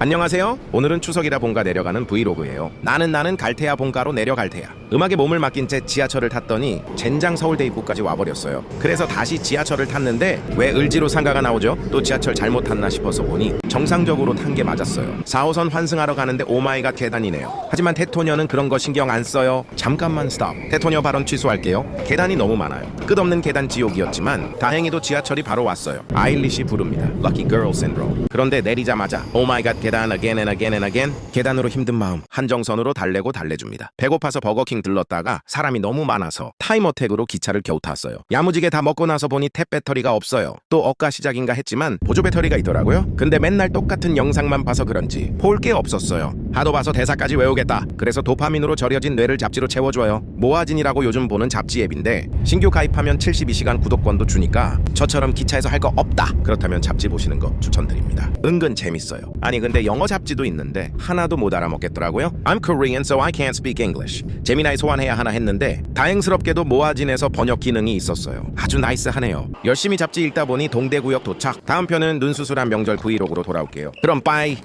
안녕하세요. 오늘은 추석이라 본가 내려가는 브이로그예요. 나는 나는 갈테야 본가로 내려갈 테야. 음악에 몸을 맡긴 채 지하철을 탔더니 젠장 서울대 입구까지 와버렸어요. 그래서 다시 지하철을 탔는데 왜 을지로 상가가 나오죠? 또 지하철 잘못 탔나 싶어서 보니 정상적으로 탄 게 맞았어요. 4호선 환승하러 가는데 오마이갓 계단이네요. 하지만 테토녀는 그런 거 신경 안 써요. 잠깐만 스탑. 테토녀 발언 취소할게요. 계단이 너무 많아요. 끝없는 계단 지옥이었지만 다행히도 지하철이 바로 왔어요. 아일리시 부릅니다. Lucky Girl Syndrome. 그런데 내리자마자 오마이갓 계단 again and again and again 계단으로 힘든 마음 한정선으로 달래고 달래줍니다. 배고파서 버거킹 들렀다가 사람이 너무 많아서 타임어택으로 기차를 겨우 탔어요. 야무지게 다 먹고 나서 보니 탭 배터리가 없어요. 또 억가 시작인가 했지만 보조 배터리가 있더라고요. 근데 맨날 똑같은 영상만 봐서 그런지 볼 게 없었어요. 하도 봐서 대사까지 외우겠다. 그래서 도파민으로 절여진 뇌를 잡지로 채워줘요. 모아진이라고 요즘 보는 잡지 앱인데 신규 가입하면 72시간 구독권도 주니까 저처럼 기차에서 할 거 없다. 그렇다면 잡지 보시는 거 추천드립니다. 은근 재밌어요. 아니 근데 영어 잡지도 있는데 하나도 못 알아먹겠더라고요. I'm Korean so I can't speak English. 재미나 이 소환해야 하나 했는데 다행스럽게도 모아진에서 번역 기능이 있었어요. 아주 나이스하네요. 열심히 잡지 읽다 보니 동대구역 도착. 다음 편은 눈 수술한 명절 브이로그로 돌아올게요. 그럼 빠이.